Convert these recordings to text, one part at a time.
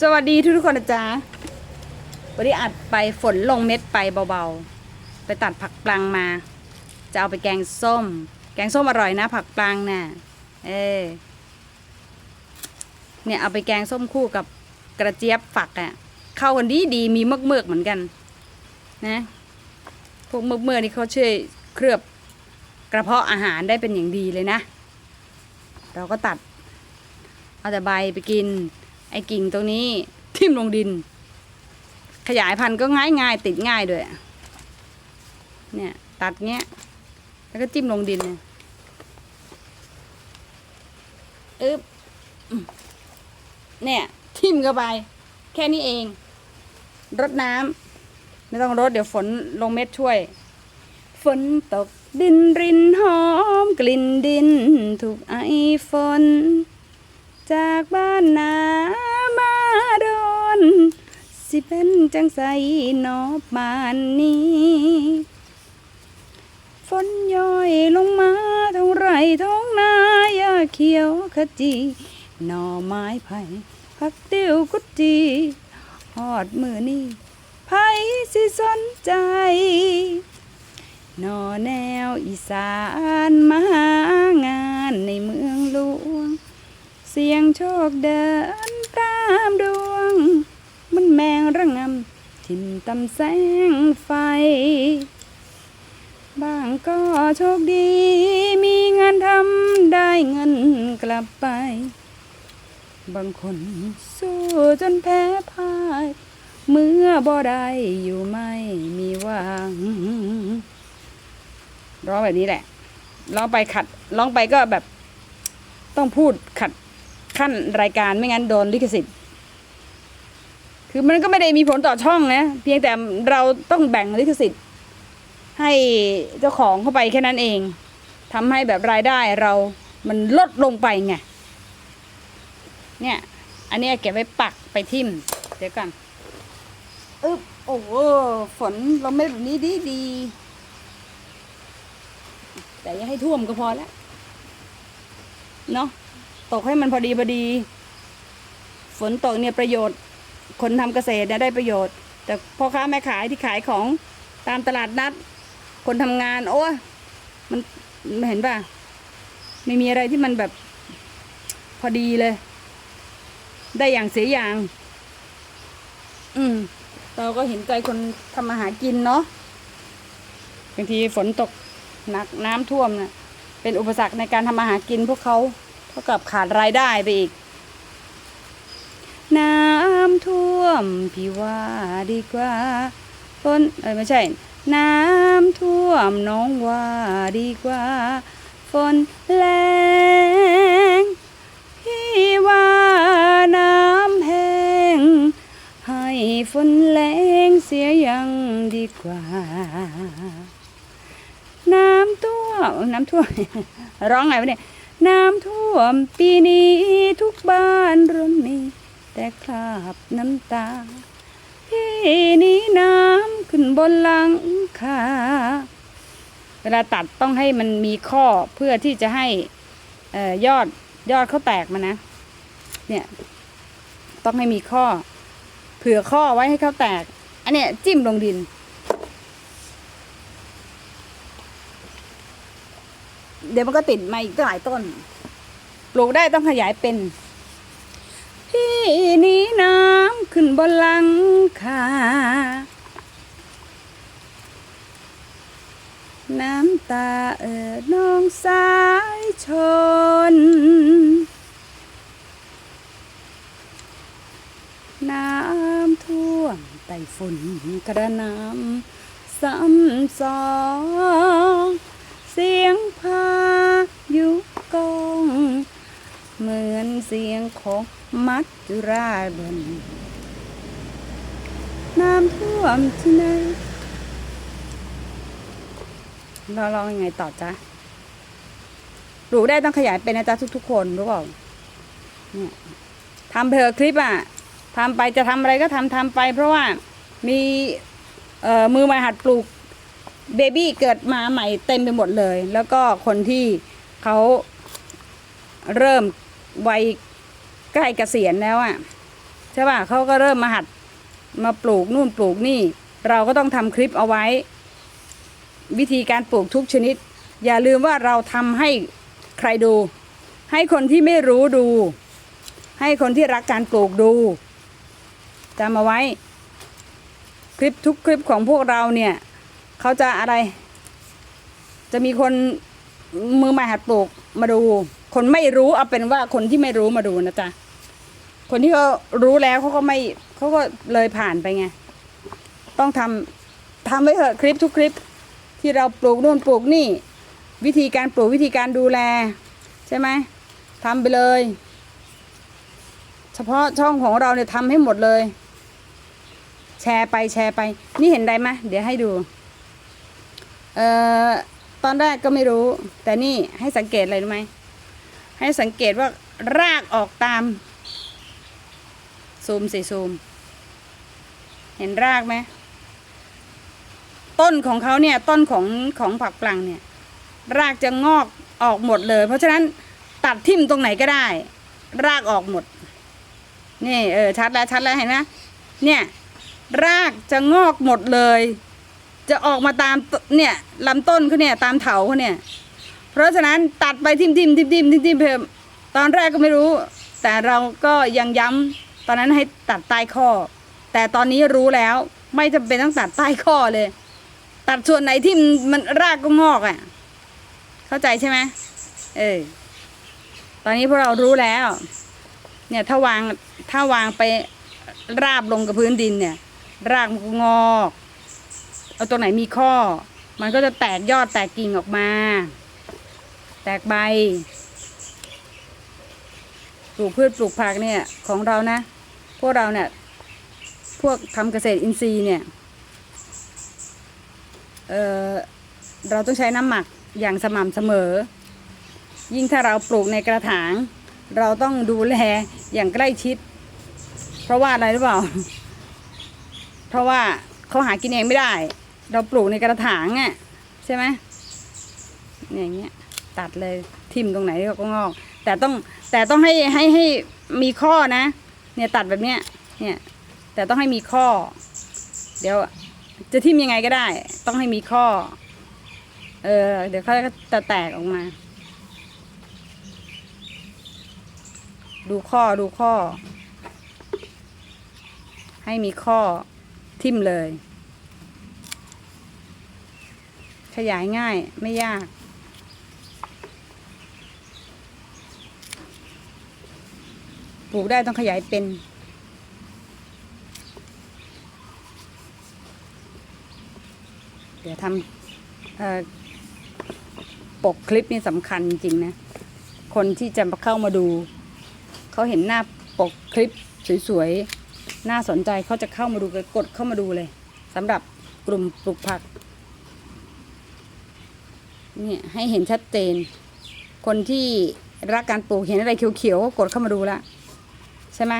สวัสดีทุกทุกคนนะจ๊ะวันนี้อัดไปฝนลงเม็ดไปเบาๆ ไปตัดผักปลังมา จะเอาไปแกงส้ม แกงส้มอร่อยนะ ผักปลังน่ะ เออเนี่ยเอาไปแกงส้มคู่กับกระเจี๊ยบฝักอะ่ะ เข้ากันดีดีมีเมือกเมือกเหมือนกัน นะพวกเมือกเมือกๆนี่เขาช่วยเคลือบกระเพาะอาหารได้เป็นอย่างดีเลยนะ เราก็ตัด เอาแต่ใบไปกิน ไอ้กิ่งตรงนี้ทิ่มลงดิน ขยายพันธุ์ก็ง่ายง่ายติดง่ายด้วย เนี่ยตัดเงี้ย แล้วก็จิ้มลงดินเนี่ยอึ๊บอืมเนี่ย ทิ่มเข้าไป แค่นี้เอง รดน้ำไม่ต้องรดเดี๋ยวฝนลงเม็ดช่วย ฝนตกดินรินหอม กลิ่นดิน ถูกไอฝน จากบ้านนามาดอนสิเป็นจังใสนอบมานนี้ ฝนย้อยลงมาท้องไร่ท้องนาหญ้าเขียวขจีหน่อไม้ไผ่ผักติ้วกุจีฮอดมือนี่ไผ่สิสนใจนอแนวอีสานมหางานในเมืองหลวง เสียงโชคเดินตามดวง มันแมงระงำทิ่มตำแสงไฟ บางก็โชคดี มีงานทำได้เงินกลับไป บางคนสู้จนแพ้พ่ายเมื่อบ่ได้อยู่ไม่มีหวังร้องแบบนี้แหละร้องไปขัดร้องไปก็แบบ ต้องพูดขัด ขั้นรายการไม่งั้นโดนลิขสิทธิ์ คือมันก็ไม่ได้มีผลต่อช่องนะ เพียงแต่เราต้องแบ่งลิขสิทธิ์ ให้เจ้าของเข้าไปแค่นั้นเองทำให้แบบรายได้เรามันลดลงไปไง เนี่ย อันนี้เก็บไว้ปักไปทิ่ม เดี๋ยวกันอึ๊บโอ้โหฝนเราไม่แบบนี้ดีดี แต่อย่าให้ท่วมก็พอแล้ว เนาะ ตกให้มันพอดีพอดี ฝนตกเนี่ยประโยชน์ คนทำเกษตรเนี่ยได้ประโยชน์ แต่พ่อค้าแม่ขายที่ขายของตามตลาดนัด คนทำงาน โอ้มันมันเห็นป่ะไม่มีอะไรที่มันแบบพอดีเลย ได้อย่างเสียอย่าง อืม เราก็เห็นใจคนทำมาหากินเนาะบางทีฝนตกหนักน้ำท่วมน่ะเป็นอุปสรรคในการทำมาหากินพวกเขา เท่ากับขาดรายได้ไปอีก น้ำท่วมพี่ว่าดีกว่าฝนเอ้ยไม่ใช่ น้ำท่วมน้องว่าดีกว่า ฝนแรงพี่ว่าน้ำแห้งให้ฝนแรงเสียยังดีกว่า น้ำท่วมน้ำท่วมร้องไงวะเนี่ย น้ำท่วมปีนี้ทุกบ้านเริ่มมี แต่คราบน้ำตา พี่นี้น้ำขึ้นบนหลังคาเวลาตัดต้องให้มันมีข้อเพื่อที่จะให้ออยอดยอดเขาแตกมานะ เนี่ยต้องให้มีข้อ เผื่อข้อไว้ให้เขาแตก อันเนี้ยจิ้มลงดิน เดี๋ยวมันก็ติดมาอีกตั้งหลายต้น ปลูกได้ต้องขยายเป็น พี่นี้น้ำขึ้นบนหลังคาน้ำตาเอ่อน้องสายชน น้ำท่วมไต้ฝุ่นกระหนำซ้ำสอง เสียงพายุกองเหมือนเสียงของมัจจุราชบนน้ำท่วมที่ไหนเราลองยังไงต่อจ๊ะปลูกได้ต้องขยายเป็นนะจ๊ะทุก ๆ คนรู้เปล่าเนี่ยทำเพอคลิปอะทำไปจะทำอะไรก็ทำทำไป เพราะว่ามีเอ่อมือใหม่หัดปลูก เบบี้เกิดมาใหม่เต็มไปหมดเลย แล้วก็คนที่เขาเริ่มวัยใกล้เกษียณแล้วอะ่ะใช่ป่ะเขาก็เริ่มมาหัดมาปลูกนู่นปลูกนี่ เราก็ต้องทำคลิปเอาไว้ วิธีการปลูกทุกชนิด อย่าลืมว่าเราทำให้ใครดู ให้คนที่ไม่รู้ดู ให้คนที่รักการปลูกดูจำเอาไว้ คลิปทุกคลิปของพวกเราเนี่ย เขาจะอะไร จะมีคนมือใหม่หัดปลูกมาดู คนไม่รู้เอาเป็นว่าคนที่ไม่รู้มาดูนะจ๊ะคนที่เขารู้แล้วเขาก็ไม่เขาก็เลยผ่านไปไง ต้องทำทำไว้เถอะคลิปทุกคลิป ที่เราปลูกนู่นปลูกนี่ วิธีการปลูกวิธีการดูแล ใช่ไหมทำไปเลย เฉพาะช่องของเราเนี่ยทำให้หมดเลย แชร์ไปแชร์ไป นี่เห็นได้ไหมเดี๋ยวให้ดู เอ่อตอนแรกก็ไม่รู้ แต่นี่ให้สังเกตอะไรรู้ไหมให้สังเกตว่ารากออกตาม ซูมสิซูม เห็นรากไหมต้นของเขาเนี่ยต้นของของผักปลังเนี่ย รากจะงอกออกหมดเลย เพราะฉะนั้นตัดทิ่มตรงไหนก็ได้ รากออกหมด นี่เออชัดแล้วชัดแล้วเห็นไหมเนี่ย รากจะงอกหมดเลย จะออกมาตามเนี่ยลำต้นเขาเนี่ยตามเถาเขาเนี่ย เพราะฉะนั้นตัดไปทิมทิมทิมทิมทิมทิมเพิ่มตอนแรกก็ไม่รู้ แต่เราก็ยังย้ำตอนนั้นให้ตัดใต้ข้อ แต่ตอนนี้รู้แล้วไม่จำเป็นต้องตัดใต้ข้อเลย ตัดส่วนไหนที่มันมันรากก็งอกอะ เข้าใจใช่ไหมเออตอนนี้พวกเรารู้แล้ว เนี่ยถ้าวางถ้าวางไปราบลงกับพื้นดินเนี่ย รากมันก็งอก เอาตัวไหนมีข้อ มันก็จะแตกยอดแตกกิ่งออกมา แตกใบ ปลูกพืชปลูกผักเนี่ยของเรานะ พวกเราเนี่ย พวกทำเกษตรอินทรีย์เนี่ย เออเราต้องใช้น้ำหมักอย่างสม่ำเสมอ ยิ่งถ้าเราปลูกในกระถาง เราต้องดูแลอย่างใกล้ชิด เพราะว่าอะไรหรือเปล่า เพราะว่าเขาหากินเองไม่ได้ เราปลูกในกระถางอะใช่ไหมเนี่ยอย่างเงี้ยตัดเลยทิ่มตรงไหนก็งอก แต่ต้องแต่ต้องให้ให้ให้มีข้อนะ เนี่ยตัดแบบเนี้ยเนี่ยแต่ต้องให้มีข้อ เดี๋ยวจะทิ่มยังไงก็ได้ ต้องให้มีข้อ เออเดี๋ยวเขาจะแตกออกมา ดูข้อดูข้อ ให้มีข้อทิ่มเลย ขยายง่ายไม่ยาก ปลูกได้ต้องขยายเป็น เดี๋ยวทำปกคลิปนี่สำคัญจริงนะ คนที่จะมาเข้ามาดู เขาเห็นหน้าปกคลิปสวยๆ น่าสนใจเขาจะเข้ามาดูเลยกดเข้ามาดูเลยสำหรับกลุ่มปลูกผัก เนี่ยให้เห็นชัดเจน คนที่รักการปลูกเห็นอะไรเขียวๆก็กดเข้ามาดูแล้วใช่ไหม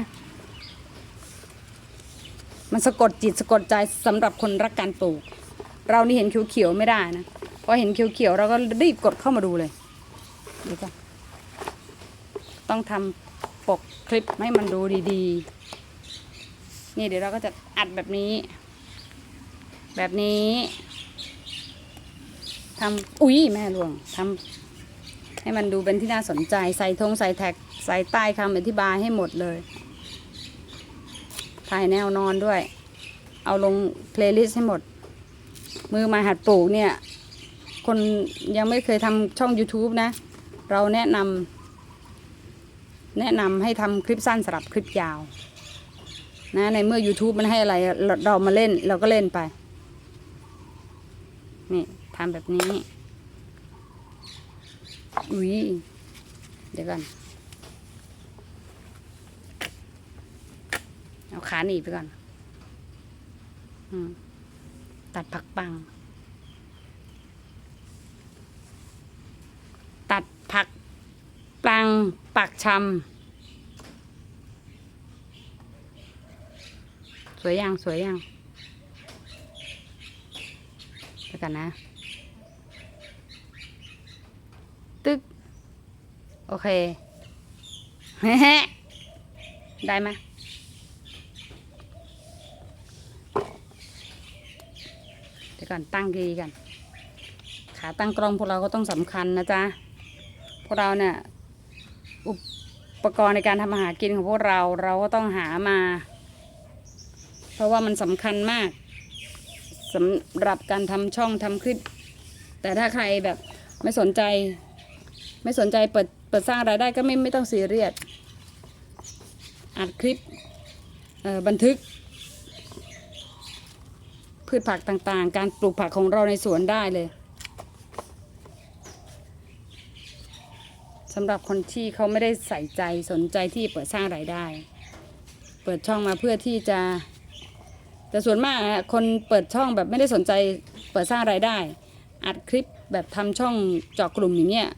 มันสะกดจิตสะกดใจสำหรับคนรักการปลูก เรานี่เห็นเขียวๆไม่ได้นะพอเห็นเขียวๆเราก็รีบกดเข้ามาดูเลยดูก่อนต้องทำปกคลิปให้มันดูดีๆ นี่เดี๋ยวเราก็จะอัดแบบนี้ แบบนี้ ทำอุ้ยแม่หลวงทำให้มันดูเป็นที่น่าสนใจ ใส่ธงใส่แท็ก ใส่ใต้คำอธิบายให้หมดเลยถ่ายแนวนอนด้วย เอาลงเพลย์ลิสต์ให้หมด มือมาหัดปลูกเนี่ย คนยังไม่เคยทำช่อง YouTube นะ เราแนะนำแนะนำให้ทำคลิปสั้นสำหรับคลิปยาวนะในเมื่อ YouTube มันให้อะไรเรามาเล่นเราก็เล่นไป นี่ ทำแบบนี้ อุ้ย เดี๋ยวก่อน เอาขาหนีไปก่อนอตัดผักปัง ตัดผักปังปักชำสวยยังสวยยังเดี๋ยวกันนะ ตึกโอเคได้ไหมเดี๋ยวก่อนตั้งดีกัน ขาตั้งกล้องพวกเราก็ต้องสำคัญนะจ๊ะ พวกเราเนี่ยอุปกรณ์ในการทำอาหารกินของพวกเราเราก็ต้องหามา เพราะว่ามันสำคัญมากสำหรับการทำช่องทำคลิป แต่ถ้าใครแบบไม่สนใจ ไม่สนใจเปิดเปิดสร้างรายได้ก็ไม่ไม่ต้องซีเรียสอัดคลิปบันทึก พืชผักต่างๆ การปลูกผักของเราในสวนได้เลยสำหรับคนที่เขาไม่ได้ใส่ใจสนใจที่เปิดสร้างรายได้ เปิดช่องมาเพื่อที่จะ แต่ส่วนมากอะคนเปิดช่องแบบไม่ได้สนใจเปิดสร้างรายได้ อัดคลิปแบบทำช่องเจาะกลุ่มอย่างเงี้ย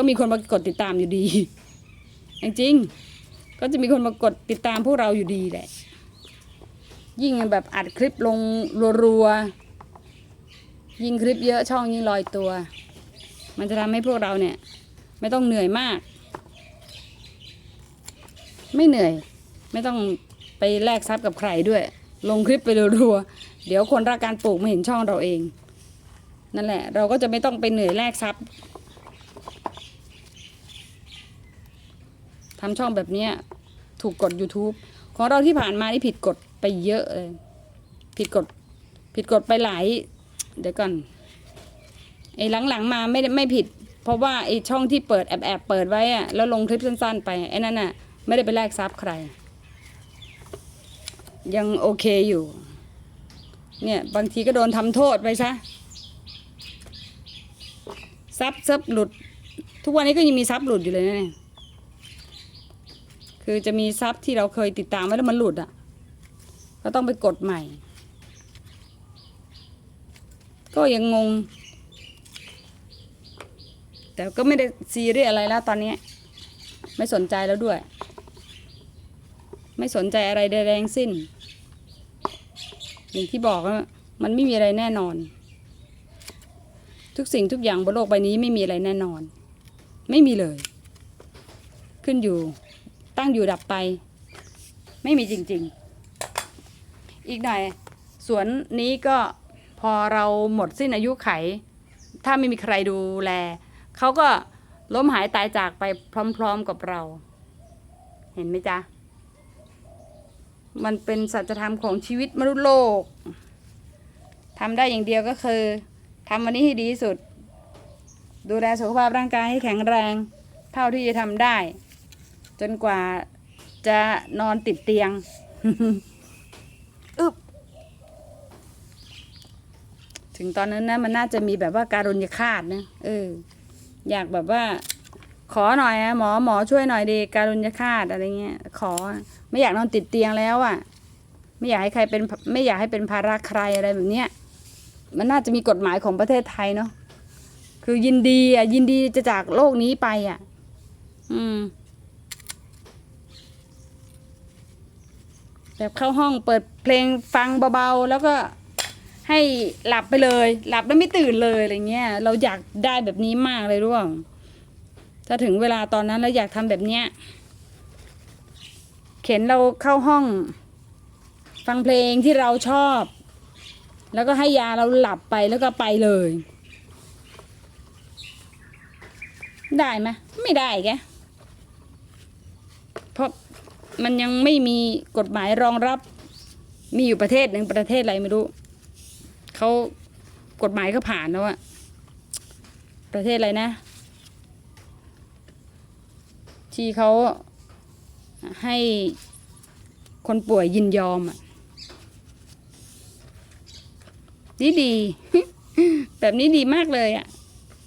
ก็มีคนมากดติดตามอยู่ดีจริงๆก็จะมีคนมากดติดตามพวกเราอยู่ดีแหละ ยิ่งแบบอัดคลิปลงรัวๆยิ่งคลิปเยอะช่องยิ่งลอยตัว มันจะทำให้พวกเราเนี่ย ไม่ต้องเหนื่อยมาก ไม่เหนื่อย ไม่ต้องไปแลกทรัพย์กับใครด้วย ลงคลิปไปรัวๆเดี๋ยวคนรักการปลูกมาเห็นช่องเราเอง นั่นแหละ เราก็จะไม่ต้องไปเหนื่อยแลกทรัพย์ ทำช่องแบบเนี้ยถูกกฎ YouTube ของเราที่ผ่านมานี่ผิดกฎไปเยอะเลย ผิดกฎผิดกฎไปหลาย เดี๋ยวก่อนไอ้หลังๆมาไม่ได้ไม่ผิด เพราะว่าไอ้ช่องที่เปิดแอบแอบเปิดไว้อะแล้วลงคลิปสั้น ๆ ไปไอ้นั่นน่ะไม่ได้ไปแลกซับใคร ยังโอเคอยู่ เนี่ยบางทีก็โดนทำโทษไปซะซับซับหลุด ทุกวันนี้ก็ยังมีซับหลุดอยู่เลยนะเนี่ย คือจะมีซับที่เราเคยติดตามไว้แล้วมันหลุดอะ ก็ต้องไปกดใหม่ ก็ยังงง แต่ก็ไม่ได้ซีเรียสอะไรแล้วตอนนี้ ไม่สนใจแล้วด้วย ไม่สนใจอะไรใดๆทั้งสิ้น อย่างที่บอกว่ามันไม่มีอะไรแน่นอน ทุกสิ่งทุกอย่างบนโลกใบนี้ไม่มีอะไรแน่นอน ไม่มีเลย ขึ้นอยู่ ตั้งอยู่ดับไป ไม่มีจริง ๆ อีกหน่อยสวนนี้ก็พอเราหมดสิ้นอายุไข ถ้าไม่มีใครดูแลเขาก็ล้มหายตายจากไปพร้อม ๆกับเรา เห็นไหมจ๊ะ มันเป็นสัจธรรมของชีวิตมนุษย์โลกทำได้อย่างเดียวก็คือทำวันนี้ให้ดีที่สุด ดูแลสุขภาพร่างกายให้แข็งแรง เท่าที่จะทำได้ จนกว่าจะนอนติดเตียงอึบถึงตอนนั้นนะมันน่าจะมีแบบว่าการุญยฆาตนะเออ อยากแบบว่า ขอหน่อยอะหมอหมอช่วยหน่อยดีการุญยฆาตอะไรเงี้ยขอ ไม่อยากนอนติดเตียงแล้วอะไม่อยากให้ใครเป็น ไม่อยากให้เป็นภาระใครอะไรแบบเนี้ยมันน่าจะมีกฎหมายของประเทศไทยเนาะคือยินดีอะยินดีจะจากโลกนี้ไปอะ อืม แบบเข้าห้องเปิดเพลงฟังเบาๆ แล้วก็ให้หลับไปเลย หลับแล้วไม่ตื่นเลยอะไรเงี้ย เราอยากได้แบบนี้มากเลยร่วง ถ้าถึงเวลาตอนนั้นเราอยากทำแบบเนี้ย เข็นเราเข้าห้อง ฟังเพลงที่เราชอบ แล้วก็ให้ยาเราหลับไปแล้วก็ไปเลย ได้ไหมไม่ได้แก มันยังไม่มีกฎหมายรองรับ มีอยู่ประเทศหนึ่งประเทศอะไรไม่รู้เขากฎหมายเขาผ่านแล้วอะประเทศอะไรนะ ที่เขาให้คนป่วยยินยอมอะดีดี แบบนี้ดีมากเลยอะ่ะ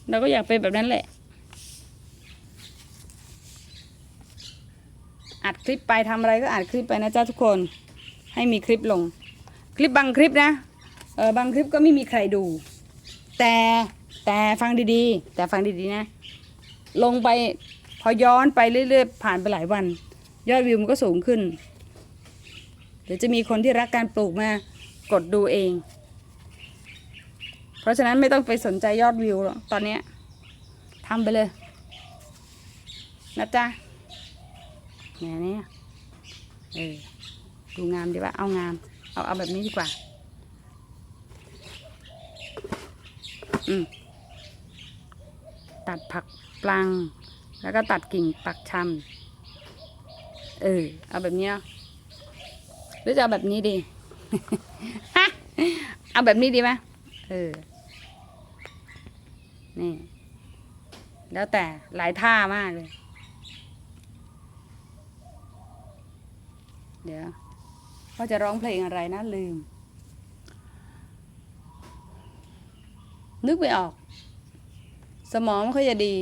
เราก็อยากเป็นแบบนั้นแหละ อัด คลิปไปทำอะไรก็อัดคลิปไปนะจ๊ะทุกคน ให้มีคลิปลง คลิปบางคลิปนะเออบางคลิปก็ไม่มีใครดู แต่แต่ฟังดีๆ แต่ฟังดีๆนะ ลงไปพอย้อนไปเรื่อยๆผ่านไปหลายวัน ยอดวิวมันก็สูงขึ้น เดี๋ยวจะมีคนที่รักการปลูกมากดดูเอง เพราะฉะนั้นไม่ต้องไปสนใจยอดวิวหรอกตอนนี้ทำไปเลยนะจ๊ะ เนี่ยเนี่ยเออดูงามดีว่าเอางาม เอาเอาแบบนี้ดีกว่า อืมตัดผักปลัง แล้วก็ตัดกิ่งปักชำเออ เอาแบบนี้เนาะหรือจะเอาแบบนี้ดี เอาแบบนี้ดีไหมเออ นี่ แล้วแต่หลายท่ามากเลย เดี๋ยวว่าจะร้องเพลงอะไรนะลืม นึกไม่ออก สมองไม่ค่อยจะดี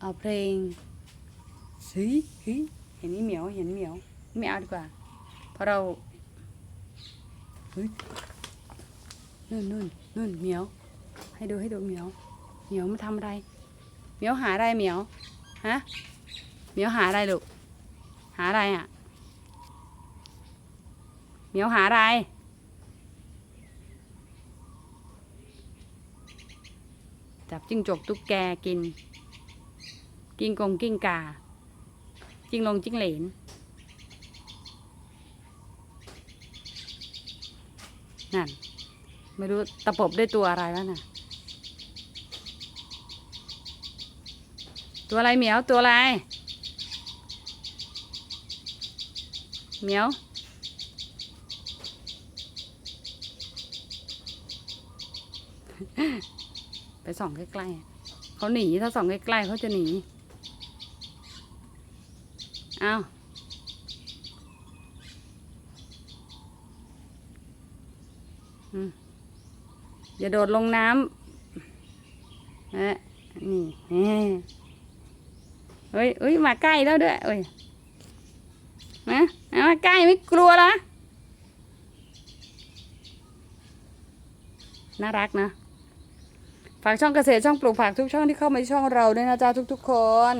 เอาเพลงเฮ้ยเฮ้ยเห็นนี่เหมียวเห็นเหมียวไม่เอาดีกว่า เพราะเราเฮ้ยนู่นนู่นนู่นเหมียว ให้ดูให้ดูเหมียว เหมียวมาทำอะไร เหมียวหาอะไรเหมียว ฮะเหมียวหาอะไรลูก หาอะไรอะเหมียวหาอะไรจับจิ้งจกตุ๊กแกกิน กิ้งกงกิ้งกา จิ้งลงจิ้งเหลนนั่น ไม่รู้ตะปบด้วยตัวอะไรแล้วน่ะ ตัวอะไรเหมียวตัวอะไรเหมียวไปส่องใกล้ๆเขาหนีถ้าส่องใกล้ๆเขาจะหนีเอาอืมอย่าโดดลงน้ำเอ๊ะนี่ เฮ้ยเฮ้ยมาใกล้แล้วด้วยเอ้ยมามาใกล้ไม่กลัวละน่ารักนะฝากช่องเกษตรช่องปลูกผักทุกช่องที่เข้ามาช่องเราด้วยนะจ๊ะทุก ๆ คน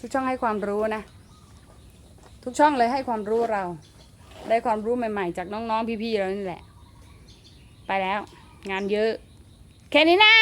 ทุกช่องให้ความรู้นะ ทุกช่องเลยให้ความรู้เรา ได้ความรู้ใหม่ ๆ จากน้องๆพี่ๆเรานี่แหละ ไปแล้ว งานเยอะ แค่นี้นะ